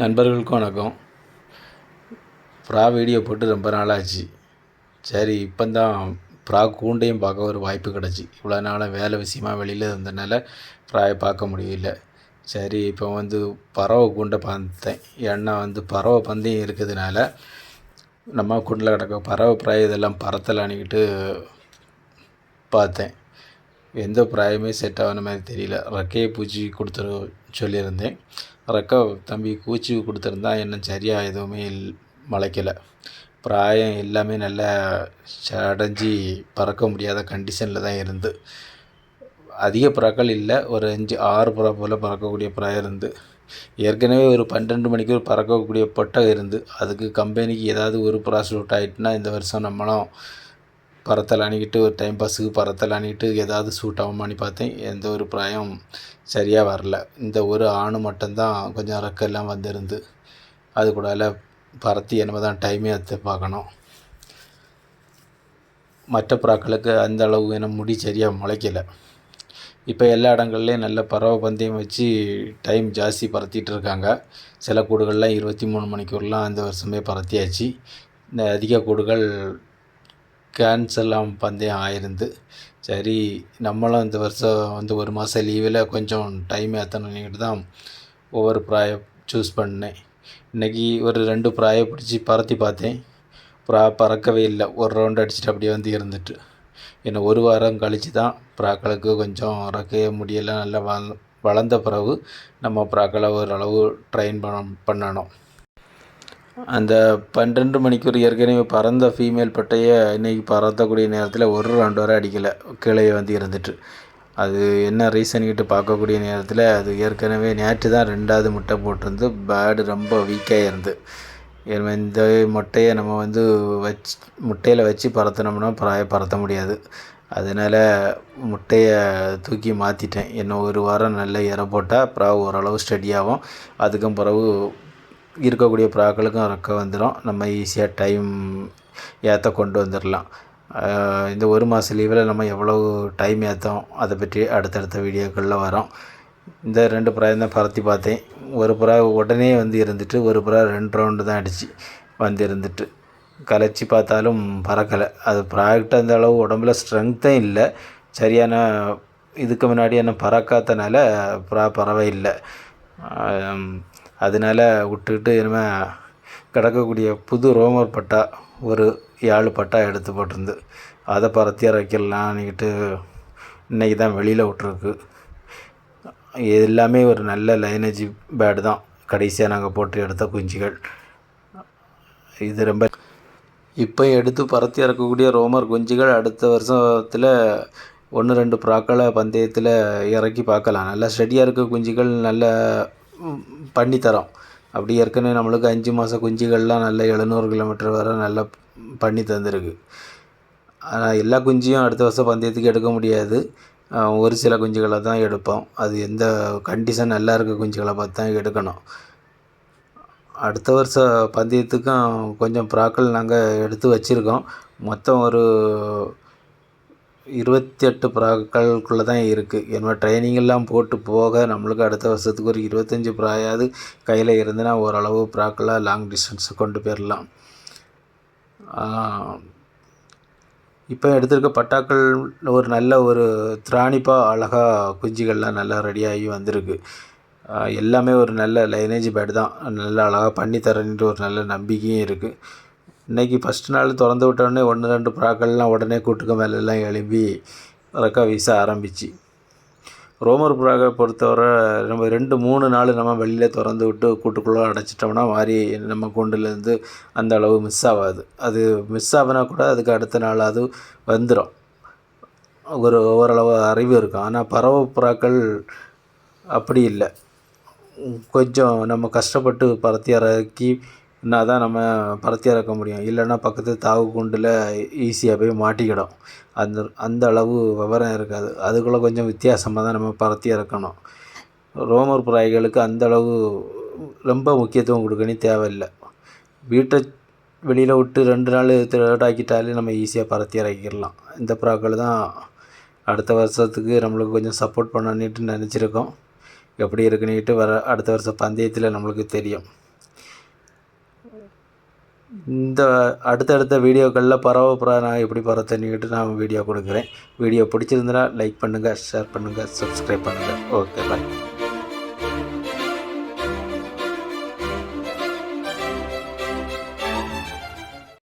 நண்பர்களுக்கும் வணக்கம். ப்ரா வீடியோ போட்டு ரொம்ப நாளாச்சு. சரி இப்போ தான் ப்ரா கூண்டையும் பார்க்க ஒரு வாய்ப்பு கிடச்சி. இவ்வளோ நாளாக வேலை விஷயமா வெளியில் இருந்தனால ப்ராயை பார்க்க முடியல. சரி இப்போ வந்து பறவை கூண்டை பார்த்தேன். ஏன்னா வந்து பறவை பந்தயம் இருக்கிறதுனால நம்ம கூண்டில் கிடக்க பறவை ப்ராய் இதெல்லாம் பறத்தலான்னுக்கிட்டு பார்த்தேன். எந்த பிராயமே செட் ஆகின மாதிரி தெரியல. ரெக்கையை பூச்சி கொடுத்துரு சொல்லியிருந்தேன். ரெக்கை தம்பி கூச்சி கொடுத்துருந்தா இன்னும் சரியாக எதுவுமே இல் முளைக்கல பிராயம் எல்லாமே நல்லா அடைஞ்சி பறக்க முடியாத கண்டிஷனில் தான் இருந்து. அதிக புறாக்கள் இல்லை ஒரு அஞ்சு ஆறு புறா போல் பறக்கக்கூடிய ப்ராயம் இருந்து. ஏற்கனவே ஒரு பன்னெண்டு மணிக்கு ஒரு பறக்கக்கூடிய பொட்டை இருந்து. அதுக்கு கம்பெனிக்கு ஏதாவது ஒரு புறா சூட் ஆகிட்டுனா இந்த வருஷம் நம்மளும் பறத்தலானிக்கிட்டு ஒரு டைம் பாஸுக்கு பறத்தலானிக்கிட்டு ஏதாவது சூட் ஆகுமான்னு பார்த்தேன். எந்த ஒரு பிராயம் சரியாக வரல. இந்த ஒரு ஆணு மட்டும்தான் கொஞ்சம் ரெக்கெல்லாம் வந்திருந்து அது கூடால பறத்தி என்னமோ தான் டைமே எடுத்து பார்க்கணும். மற்ற புறாக்களுக்கு அந்த அளவு என்ன முடி சரியாக முளைக்கலை. இப்போ எல்லா இடங்கள்லையும் நல்ல பறவை பந்தயம் வச்சு டைம் ஜாஸ்தி பறத்திட்டு இருக்காங்க. சில கூடுகள்லாம் இருபத்தி மூணு மணிக்கூர்லாம் அந்த வருஷமே பறத்தியாச்சு இந்த அதிக கூடுகள் கேன்சல்லாம் பந்தயம் ஆயிருந்து சரி நம்மளும் இந்த வருஷம் வந்து ஒரு மாதம் லீவில் கொஞ்சம் டைம் ஏற்றணுன்னுக்கிட்டு தான் ஒவ்வொரு ப்ராயை சூஸ் பண்ணேன். இன்றைக்கி ஒரு ரெண்டு ப்ராயை பிடிச்சி பறத்தி பார்த்தேன். ப்ரா பறக்கவே இல்லை. ஒரு ரவுண்ட் அடிச்சுட்டு அப்படியே வந்து இருந்துட்டு. என்னை ஒரு வாரம் கழித்து தான் ப்ராக்களுக்கு கொஞ்சம் இறக்க முடியலை. நல்லா வள வளர்ந்த பிறகு நம்ம ப்ராக்களை ஓரளவு ட்ரெயின் பண்ண பண்ணணும். அந்த பன்னெண்டு மணிக்கூர் ஏற்கனவே பறந்த ஃபீமேல் பட்டையை இன்றைக்கி பறத்தக்கூடிய நேரத்தில் ஒரு ரவுண்டு வரை அடிக்கலை. கீழே வந்து இருந்துட்டு. அது என்ன ரீசன்கிட்டு பார்க்கக்கூடிய நேரத்தில் அது ஏற்கனவே நேற்று தான் ரெண்டாவது முட்டை போட்டிருந்து பேர்டு ரொம்ப வீக்காக இருந்து. இந்த முட்டையை நம்ம வந்து வச்சு முட்டையில் வச்சு பறத்தினோம்னா ப்ராய பறத்த முடியாது. அதனால் முட்டையை தூக்கி மாற்றிட்டேன் இன்னும் ஒரு வாரம் நல்ல இற போட்டால் ப்ரா ஓரளவு ஸ்டடியாகும் அதுக்கும் பிறகு இருக்கக்கூடிய ப்ராக்களுக்கும் ரெக்க வந்துடும் நம்ம ஈஸியாக டைம் ஏற்ற கொண்டு வந்துடலாம் இந்த ஒரு மாத லீவில் நம்ம எவ்வளோ டைம் ஏற்றோம் அதை பற்றி அடுத்தடுத்த வீடியோக்களில் வரோம். இந்த ரெண்டு ப்ராயம் தான் பறத்தி பார்த்தேன். ஒரு புறா உடனே வந்து இருந்துட்டு ஒரு புறா ரெண்டு ரவுண்டு தான் அடித்து வந்து இருந்துட்டு. கலைச்சி பார்த்தாலும் பறக்கலை. அது ப்ராடக்ட் அந்த அளவு உடம்புல ஸ்ட்ரென்த்தும் இல்லை. சரியான இதுக்கு முன்னாடி என்ன பறக்காதனால புறா பறவை இல்லை. அதனால் விட்டுக்கிட்டு இனிமேல் கிடக்கக்கூடிய புது ரோமர் பட்டா ஒரு ஏழு பட்டா எடுத்து போட்டிருந்து அதை பறத்தி வைக்கலான்னுக்கிட்டு இன்றைக்கி தான் வெளியில் விட்ருக்கு எல்லாமே ஒரு நல்ல லைனேஜ் பேடு தான். கடைசியாக நாங்கள் போட்டு எடுத்த குஞ்சுகள். இது ரொம்ப இப்போ எடுத்து பரத்தி இறக்கக்கூடிய ரோமர் குஞ்சுகள் அடுத்த வருஷத்தில் ஒன்று ரெண்டு புறாக்களை பந்தயத்தில் இறக்கி பார்க்கலாம். நல்லா ஸ்டடியாக இருக்க குஞ்சுகள் நல்ல பண்ணித்தரோம். அப்படி ஏற்கனவே நம்மளுக்கு அஞ்சு மாத குஞ்சுகள்லாம் நல்ல எழுநூறு கிலோமீட்டர் வரை நல்லா பண்ணி தந்திருக்கு. ஆனால் எல்லா குஞ்சியும் அடுத்த வருஷம் பந்தயத்துக்கு எடுக்க முடியாது. ஒரு சில குஞ்சுகளை தான் எடுப்போம். அது எந்த கண்டிஷன் நல்லா இருக்க குஞ்சுகளை பார்த்து தான் எடுக்கணும். அடுத்த வருஷம் பந்தயத்துக்கும் கொஞ்சம் ப்ராக்கள் நாங்கள் எடுத்து வச்சுருக்கோம். மொத்தம் ஒரு இருபத்தி எட்டு ப்ராக்களுக்குள்ளே தான் இருக்குது என்ன ட்ரைனிங் எல்லாம் போட்டு போக நம்மளுக்கு அடுத்த வருஷத்துக்கு ஒரு இருபத்தஞ்சி ப்ராயாவது கையில் இருந்துன்னா ஓரளவு ப்ராக்கெல்லாம் லாங் டிஸ்டன்ஸு கொண்டு போயிடலாம் இப்போ எடுத்திருக்க பட்டாக்கள் ஒரு நல்ல ஒரு திராணிப்பாக அழகாக குஞ்சுகள்லாம் நல்லா ரெடியாகி வந்திருக்கு. எல்லாமே ஒரு நல்ல லைனேஜ் பேட் தான். நல்லா அழகாக பண்ணி தரேன்ட்டு ஒரு நல்ல நம்பிக்கையும் இருக்குது இன்றைக்கி ஃபஸ்ட் நாள் திறந்து விட்டோடனே ஒன்று ரெண்டு புறாக்கள்லாம் உடனே கூட்டுக்கு மேலெல்லாம் எழும்பி ரெக்கா வீச ஆரம்பிச்சு. ரோமர் புறாவை பொறுத்தவரை நம்ம ரெண்டு மூணு நாள் நம்ம வெளியில் திறந்து விட்டு கூட்டுக்குள்ளே அடைச்சிட்டோம்னா மாறி நம்ம கூண்டுலேருந்து அந்த அளவு மிஸ் ஆகாது. அது மிஸ் ஆகுனா கூட அதுக்கு அடுத்த நாள் அது வந்துடும் ஒரு ஓரளவு அறிவு இருக்கும். ஆனால் பறவை புறாக்கள் அப்படி இல்லை. கொஞ்சம் நம்ம கஷ்டப்பட்டு பறத்தி இறக்கி என்ன தான் நம்ம பறத்தி இறக்க முடியும். இல்லைன்னா பக்கத்து தாவு கூண்டில் ஈஸியாக போய் மாட்டிக்கிடும். அந்த அந்த அளவு விவரம் இருக்காது. அதுக்குள்ளே கொஞ்சம் வித்தியாசமாக தான் நம்ம பறத்தி இறக்கணும் ரோமர் புறாய்களுக்கு அந்த அளவு ரொம்ப முக்கியத்துவம் கொடுக்கணும் தேவையில்லை. வீட்டை வெளியில் விட்டு ரெண்டு நாள் திருடாக்கிட்டாலே நம்ம ஈஸியாக பறத்தி இறக்கிடலாம். இந்த புறாக்கள் தான் அடுத்த வருஷத்துக்கு நம்மளுக்கு கொஞ்சம் சப்போர்ட் பண்ணணுன்ட்டு நினச்சிருக்கோம். எப்படி இருக்குன்னுட்டு வர அடுத்த வருஷம் பந்தயத்தில் நம்மளுக்கு தெரியும். இந்த அடுத்தடுத்த வீடியோக்களில் பறவை புறா நான் எப்படி பறத்தன்னிக்கிட்டு நான் வீடியோ கொடுக்குறேன். வீடியோ பிடிச்சிருந்தனா லைக் பண்ணுங்கள் ஷேர் பண்ணுங்கள் சப்ஸ்கிரைப் பண்ணுங்கள் ஓகே பாய்